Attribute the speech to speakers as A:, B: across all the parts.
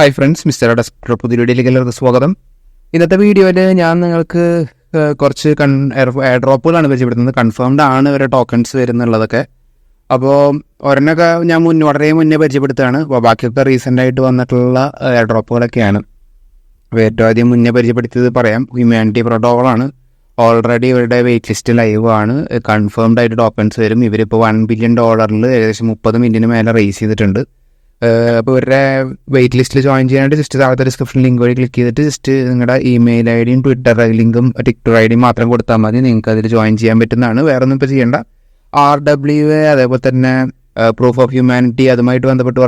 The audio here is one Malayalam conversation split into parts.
A: ഹായ് ഫ്രണ്ട്സ് മിസ്റ്റർ ഡെസ്ക്ടർ പുതിയ വീഡിയോയിലേക്ക് എല്ലാവർക്കും സ്വാഗതം. ഇന്നത്തെ വീഡിയോയിൽ ഞാൻ നിങ്ങൾക്ക് കുറച്ച് കൺ എയർ ഡ്രോപ്പുകളാണ് പരിചയപ്പെടുത്തുന്നത്. കൺഫേംഡ് ആണ് ഇവരെ ടോക്കൺസ് വരുന്നുള്ളതൊക്കെ. അപ്പോൾ ഒരെണ്ണൊക്കെ ഞാൻ മുന്നേ വളരെ മുന്നേ പരിചയപ്പെടുത്തുകയാണ്. അപ്പോൾ ബാക്കിയൊക്കെ റീസെന്റ് ആയിട്ട് വന്നിട്ടുള്ള എയർ ഡ്രോപ്പുകളൊക്കെയാണ് അപ്പോൾ ഏറ്റവും ആദ്യം മുന്നേ പരിചയപ്പെടുത്തിയത് പറയാം. ഹ്യൂമാനിറ്റി പ്രോട്ടോകോളാണ് ഓൾറെഡി ഇവരുടെ വെയിറ്റ് ലിസ്റ്റ് ലൈവ് ആണ്. കൺഫേംഡ് ആയിട്ട് ടോക്കൺസ് വരും. ഇവരിപ്പോൾ വൺ ബില്യൺ ഡോളറിൽ ഏകദേശം മുപ്പത് മില്യന് മേലെ റേസ് ചെയ്തിട്ടുണ്ട്. അപ്പോൾ ഇവരുടെ വെയിറ്റ് ലിസ്റ്റിൽ ജോയിൻ ചെയ്യാനായിട്ട് ജസ്റ്റ് താഴത്തെ ഡിസ്ക്രിപ്ഷൻ ലിങ്ക് വഴി ക്ലിക്ക് ചെയ്തിട്ട് ജസ്റ്റ് നിങ്ങളുടെ ഇമെയിൽ ഐ ഡിയും ട്വിറ്റർ ലിങ്കും ടിക്ടോർ ഐ ഡിയും മാത്രം കൊടുത്താൽ മതി. നിങ്ങൾക്ക് അതിൽ ജോയിൻ ചെയ്യാൻ പറ്റുന്നതാണ്. വേറെ ഒന്നും ഇപ്പോൾ ചെയ്യേണ്ട. ആർ ഡബ്ല്യു എ അതേപോലെ തന്നെ പ്രൂഫ് ഓഫ് ഹ്യൂമാനിറ്റി അതുമായിട്ട് ബന്ധപ്പെട്ട്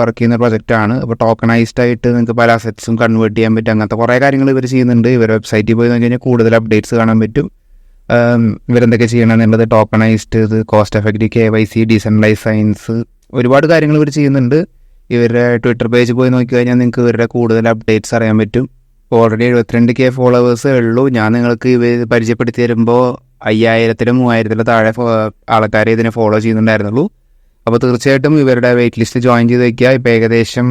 A: വർക്ക് ചെയ്യുന്ന ആണ്. അപ്പോൾ ടോക്കണൈസ്ഡ് ആയിട്ട് നിങ്ങൾക്ക് പല അസറ്റ്സും കൺവേർട്ട് ചെയ്യാൻ പറ്റും. അങ്ങനത്തെ കുറേ കാര്യങ്ങൾ ഇവർ ചെയ്യുന്നുണ്ട്. ഇവർ വെബ്സൈറ്റിൽ പോയി നോക്കി കഴിഞ്ഞാൽ കൂടുതൽ അപ്ഡേറ്റ്സ് കാണാൻ പറ്റും. ഇവരെന്തൊക്കെ ചെയ്യണം എന്നുള്ളത് tokenised cost effective K Y C decentralise science ഒരുപാട് കാര്യങ്ങൾ ഇവർ ചെയ്യുന്നുണ്ട്. ഇവരുടെ ട്വിറ്റർ പേജ് പോയി നോക്കി കഴിഞ്ഞാൽ നിങ്ങൾക്ക് ഇവരുടെ കൂടുതൽ അപ്ഡേറ്റ്സ് അറിയാൻ പറ്റും. ഓൾറെഡി എഴുപത്തിരണ്ട് കെ ഫോളോവേഴ്സേ ഉള്ളൂ. ഞാൻ നിങ്ങൾക്ക് ഇവർ പരിചയപ്പെടുത്തി തരുമ്പോൾ അയ്യായിരത്തിലും മൂവായിരത്തിലും താഴെ ആൾക്കാരെ ഇതിനെ ഫോളോ ചെയ്യുന്നുണ്ടായിരുന്നുള്ളൂ. അപ്പോൾ തീർച്ചയായിട്ടും ഇവരുടെ വെയിറ്റ് ലിസ്റ്റ് ജോയിൻ ചെയ്ത് വയ്ക്കുക ഇപ്പോൾ ഏകദേശം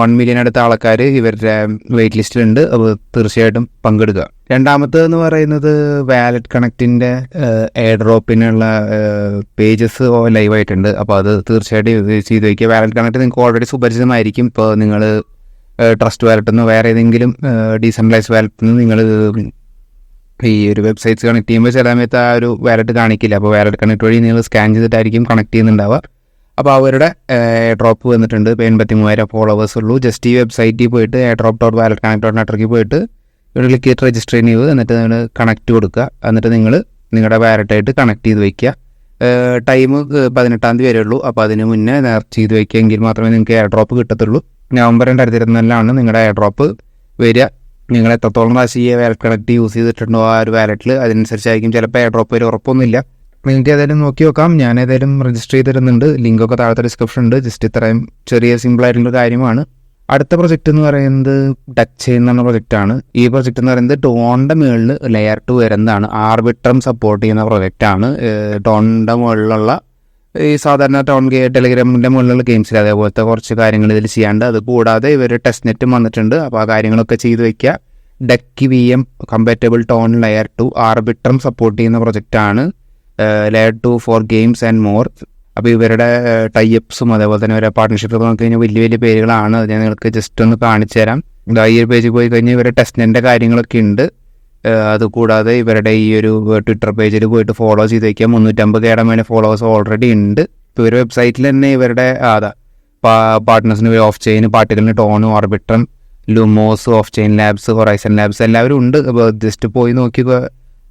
A: വൺ മില്യൺ അടുത്ത ആൾക്കാർ ഇവരുടെ വെയിറ്റ് ലിസ്റ്റിലുണ്ട് അപ്പോൾ തീർച്ചയായിട്ടും പങ്കെടുക്കുക. രണ്ടാമത്തേന്ന് പറയുന്നത് വാലറ്റ് കണക്റ്റിന്റെ എയർ ഡ്രോപ്പിനുള്ള പേജസ് ലൈവ് ആയിട്ടുണ്ട്. അപ്പോൾ അത് തീർച്ചയായിട്ടും ചെയ്ത് വയ്ക്കുക വാലറ്റ് കണക്ട് നിങ്ങൾക്ക് ഓൾറെഡി സുപരിചിതമായിരിക്കും. ഇപ്പോൾ നിങ്ങൾ ട്രസ്റ്റ് വാലറ്റ് വേറെ ഏതെങ്കിലും ഡീസെൻട്രലൈസ് വാലറ്റിൽ നിന്ന് നിങ്ങൾ ഈ ഒരു വെബ്സൈറ്റ്സ് കണക്ട് ചെയ്യുമ്പോൾ ചില സമയത്ത് ആ ഒരു വാലറ്റ് കാണിക്കില്ല. അപ്പോൾ വാലറ്റ് കണക്ട് വഴി നിങ്ങൾ സ്കാൻ ചെയ്തിട്ടായിരിക്കും കണക്ട് ചെയ്യുന്നുണ്ടാവുക. അപ്പോൾ അവരുടെ ഡ്രോപ്പ് വന്നിട്ടുണ്ട്. ഇപ്പോൾ എൺപത്തി മൂവായിരം ഫോളോവേഴ്സ് ഉള്ളൂ. ജസ്റ്റ് ഈ വെബ്സൈറ്റിൽ പോയിട്ട് drop dot wallet connect dot നെറ്റ്വർക്കിൽ പോയിട്ട് ഇവിടെ ക്ലിക്ക് ചെയ്ത് രജിസ്റ്റർ ചെയ്യുന്നത് എന്നിട്ട് നിങ്ങൾ കണക്ട് കൊടുക്കുക. എന്നിട്ട് നിങ്ങൾ നിങ്ങളുടെ വാലറ്റായിട്ട് കണക്ട് ചെയ്ത് വയ്ക്കുക ടൈം പതിനെട്ടാം തീയതി വരെ ഉള്ളൂ. അപ്പോൾ അതിന് മുന്നേ നേർച്ച ചെയ്ത് വയ്ക്കുക എങ്കിൽ മാത്രമേ നിങ്ങൾക്ക് എയർ ഡ്രോപ്പ് കിട്ടത്തുള്ളൂ. നവംബർ രണ്ടായിരത്തി ഇരുപത്തിനാലിലാണ് നിങ്ങളുടെ എയർ ഡ്രോപ്പ് വരിക. നിങ്ങൾ എത്രത്തോളം പ്രാവശ്യം ഈ വാലറ്റ് കണക്ട് യൂസ് ചെയ്തിട്ടുണ്ടോ ആ ഒരു വാലറ്റിൽ അതിനനുസരിച്ചായിരിക്കും ചിലപ്പോൾ എയർ ഡ്രോപ്പ് വരും ഉറപ്പൊന്നുമില്ല. നിങ്ങൾക്ക് ഏതായാലും നോക്കി നോക്കാം. ഞാൻ ഏതായാലും രജിസ്റ്റർ ചെയ്തിരുന്നുണ്ട് ലിങ്കൊക്കെ താഴത്തെ ഡിസ്ക്രിപ്ഷൻ ഉണ്ട്. ജസ്റ്റ് ഇത്രയും ചെറിയ സിമ്പിൾ ആയിട്ടുള്ള കാര്യമാണ്. അടുത്ത പ്രൊജക്റ്റ് എന്ന് പറയുന്നത് ചെയിൻ എന്ന പ്രൊജക്റ്റാണ് ഈ പ്രൊജക്റ്റ് എന്ന് പറയുന്നത് ടോണിന്റെ മുകളിൽ ലെയർ ടു വരുന്നതാണ് ആർബിട്രം സപ്പോർട്ട് ചെയ്യുന്ന പ്രൊജക്റ്റാണ് ടോണിന്റെ മുകളിലുള്ള ഈ സാധാരണ ടൗൺ ഗെയിം ടെലിഗ്രാമിന്റെ മുകളിലുള്ള ഗെയിംസിൽ അതേപോലത്തെ കുറച്ച് കാര്യങ്ങൾ ഇതിൽ ചെയ്യാണ്ട് അത് കൂടാതെ ഇവർ ടെസ്റ്റ് നെറ്റും വന്നിട്ടുണ്ട്. അപ്പോൾ ആ കാര്യങ്ങളൊക്കെ ചെയ്ത് വയ്ക്കുക Ducky V M compatible TON layer two Arbitrum support ചെയ്യുന്ന പ്രൊജക്റ്റാണ് layer two for games and more അപ്പോൾ ഇവരുടെ ടൈപ്സും അതേപോലെ തന്നെ ഇവരുടെ പാർട്ട്ണർഷിപ്പ് നോക്കി കഴിഞ്ഞാൽ വലിയ വലിയ പേരുകളാണ്. അത് ഞാൻ നിങ്ങൾക്ക് ജസ്റ്റ് ഒന്ന് കാണിച്ചു തരാം ഈ ഒരു പേജിൽ പോയി കഴിഞ്ഞാൽ ഇവരുടെ ടെസ്റ്റിന്റെ കാര്യങ്ങളൊക്കെ ഉണ്ട്. അതുകൂടാതെ ഇവരുടെ ഈ ഒരു ട്വിറ്റർ പേജിൽ പോയിട്ട് ഫോളോ ചെയ്ത് വയ്ക്കുക മുന്നൂറ്റമ്പത് വേണ്ടി ഫോളോവേഴ്സ് ഓൾറെഡി ഉണ്ട്. ഇപ്പോൾ ഒരു വെബ്സൈറ്റിൽ തന്നെ ഇവരുടെ അതാ പാർട്ട്നേഴ്സിന് off chain പാർട്ടികളിന് TON Arbitrum Lumos off chain Labs Horizen Labs എല്ലാവരും ഉണ്ട്. ജസ്റ്റ് പോയി നോക്കി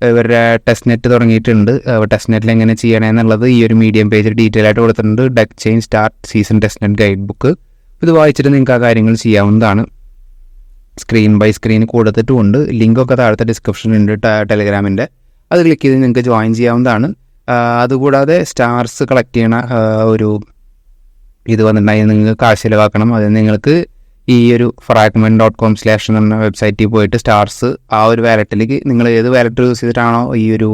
A: ഇവരുടെ ടെസ്റ്റ് നെറ്റ് തുടങ്ങിയിട്ടുണ്ട് ടെസ്റ്റ് നെറ്റിൽ എങ്ങനെ ചെയ്യണമെന്നുള്ളത് ഈ ഒരു മീഡിയം പേജിൽ ഡീറ്റെയിൽ ആയിട്ട് കൊടുത്തിട്ടുണ്ട്. Deck chain start season test net guide book ഇത് വായിച്ചിട്ട് നിങ്ങൾക്ക് ആ കാര്യങ്ങൾ ചെയ്യാവുന്നതാണ്. സ്ക്രീൻ ബൈ സ്ക്രീൻ കൊടുത്തിട്ടുമുണ്ട്. ലിങ്കൊക്കെ താഴത്തെ ഡിസ്ക്രിപ്ഷനിൽ ഉണ്ട് ടെലിഗ്രാമിന്റെ അത് ക്ലിക്ക് ചെയ്ത് നിങ്ങൾക്ക് ജോയിൻ ചെയ്യാവുന്നതാണ്. അതുകൂടാതെ സ്റ്റാർസ് കളക്ട് ചെയ്യണ ഒരു ഇത് വന്നിട്ടുണ്ടെങ്കിൽ നിങ്ങൾക്ക് കാശ് ചിലവാക്കണം. അത് നിങ്ങൾക്ക് ഈ ഒരു ഫ്രാഗ്മെന്റ് ഡോട്ട് കോം സ്ലാഷ് എന്ന് പറഞ്ഞ വെബ്സൈറ്റിൽ പോയിട്ട് സ്റ്റാർസ് ആ ഒരു വാലറ്റിലേക്ക് നിങ്ങൾ ഏത് വാലറ്റ് യൂസ് ചെയ്തിട്ടാണോ ഈ ഒരു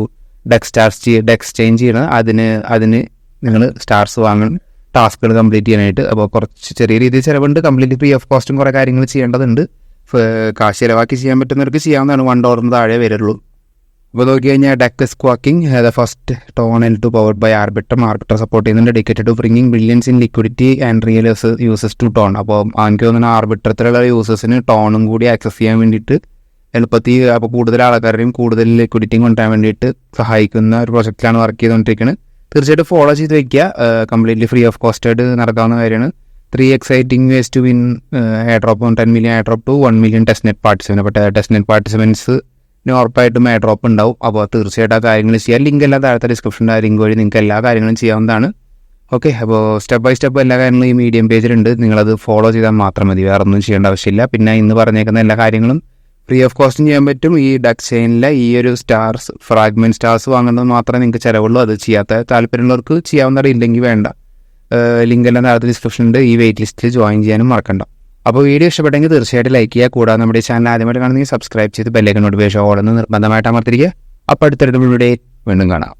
A: ഡെക്സ് സ്റ്റാർസ് ഡെക്സ് ചേഞ്ച് ചെയ്യണത് അതിന് അതിന് നിങ്ങൾ സ്റ്റാർസ് വാങ്ങണം ടാസ്കുകൾ കംപ്ലീറ്റ് ചെയ്യാനായിട്ട്. അപ്പോൾ കുറച്ച് ചെറിയ രീതിയിൽ ചിലവുണ്ട്. കംപ്ലീറ്റ് ഫ്രീ ഓഫ് കോസ്റ്റും കുറേ കാര്യങ്ങൾ ചെയ്യേണ്ടതുണ്ട്. കാശ് ചിലവാക്കി ചെയ്യാൻ പറ്റുന്നവർക്ക് ചെയ്യാവുന്നതാണ്. വൺ ഡോളറിന് താഴെ വരുള്ളൂ. ഇപ്പോൾ നോക്കി കഴിഞ്ഞാൽ Duck squawking the first TON L two powered by arbiter arbiter support ചെയ്യുന്നുണ്ട്. Dedicated to bringing billions in liquidity and real uses to TON അപ്പോൾ എനിക്ക് തോന്നുന്നു ആർബിറ്ററത്തിലുള്ള യൂസേഴ്സിന് ടോണും കൂടി ആക്സസ് ചെയ്യാൻ വേണ്ടിയിട്ട് എളുപ്പത്തിൽ അപ്പോൾ കൂടുതൽ ആൾക്കാരുടെയും കൂടുതൽ ലിക്വിഡിറ്റിയും കൊണ്ടുവരാൻ വേണ്ടിയിട്ട് സഹായിക്കുന്ന ഒരു പ്രോജക്റ്റിലാണ് വർക്ക് ചെയ്തുകൊണ്ടിരിക്കുന്നത് തീർച്ചയായിട്ടും ഫോളോ ചെയ്ത് വയ്ക്കുക കംപ്ലീറ്റ്ലി ഫ്രീ ഓഫ് കോസ്റ്റായിട്ട് നടക്കാവുന്ന കാര്യമാണ്. Three exciting ways to win airdrop ten million airdrop to one million testnet participant അപ്പോൾ ടെസ്റ്റ് നെറ്റ് പാർട്ടിസിപ്പൻസ് ഉറപ്പായിട്ടും എയർഡ്രോപ്പ് ഉണ്ടാവും. അപ്പോൾ തീർച്ചയായിട്ടും ആ കാര്യങ്ങൾ ചെയ്യാം. ലിങ്ക് എല്ലാം താഴത്തെ ഡിസ്ക്രിപ്ഷന്റെ ആ ലിങ്ക് വഴി നിങ്ങൾക്ക് എല്ലാ കാര്യങ്ങളും ചെയ്യാവുന്നതാണ്. ഓക്കെ അപ്പോൾ സ്റ്റെപ്പ് ബൈ സ്റ്റെപ്പ് എല്ലാ കാര്യങ്ങളും ഈ മീഡിയം പേജിലുണ്ട് നിങ്ങളത് ഫോളോ ചെയ്താൽ മാത്രം മതി. വേറെ ഒന്നും ചെയ്യേണ്ട ആവശ്യമില്ല. പിന്നെ ഇന്ന് പറഞ്ഞേക്കുന്ന എല്ലാ കാര്യങ്ങളും ഫ്രീ ഓഫ് കോസ്റ്റും ചെയ്യാൻ പറ്റും. ഈ ഡക് ചെയിനിലെ ഈ ഒരു സ്റ്റാർസ് ഫ്രാഗ്മെന്റ് സ്റ്റാർസ് വാങ്ങുന്നത് മാത്രമേ നിങ്ങൾക്ക് ചിലവുള്ളൂ. അത് ചെയ്യാത്ത താല്പര്യമുള്ളവർക്ക് ചെയ്യാവുന്നവരില്ലെങ്കിൽ വേണ്ട. ലിങ്ക് എല്ലാം താഴത്തെ ഡിസ്ക്രിപ്ഷൻ ഉണ്ട്. ഈ വെയിറ്റ് ലിസ്റ്റിൽ ജോയിൻ ചെയ്യാനും മറക്കണ്ട. അപ്പോൾ വീഡിയോ ഇഷ്ടപ്പെട്ടെങ്കിൽ തീർച്ചയായിട്ടും ലൈക്ക് ചെയ്യുക. കൂടാതെ നമ്മുടെ ചാനൽ ആദ്യമായിട്ട് കാണുന്നെങ്കിൽ സബ്സ്ക്രൈബ് ചെയ്ത് ബെല്ലൈക്കൺ നോട്ടിഫിക്കേഷൻ ഓടുന്നത് നിർബന്ധമായിട്ട് അമർത്തിരിക്കുക അപ്പോൾ അടുത്തടുത്ത് വീഡിയോ വീണ്ടും കാണാം.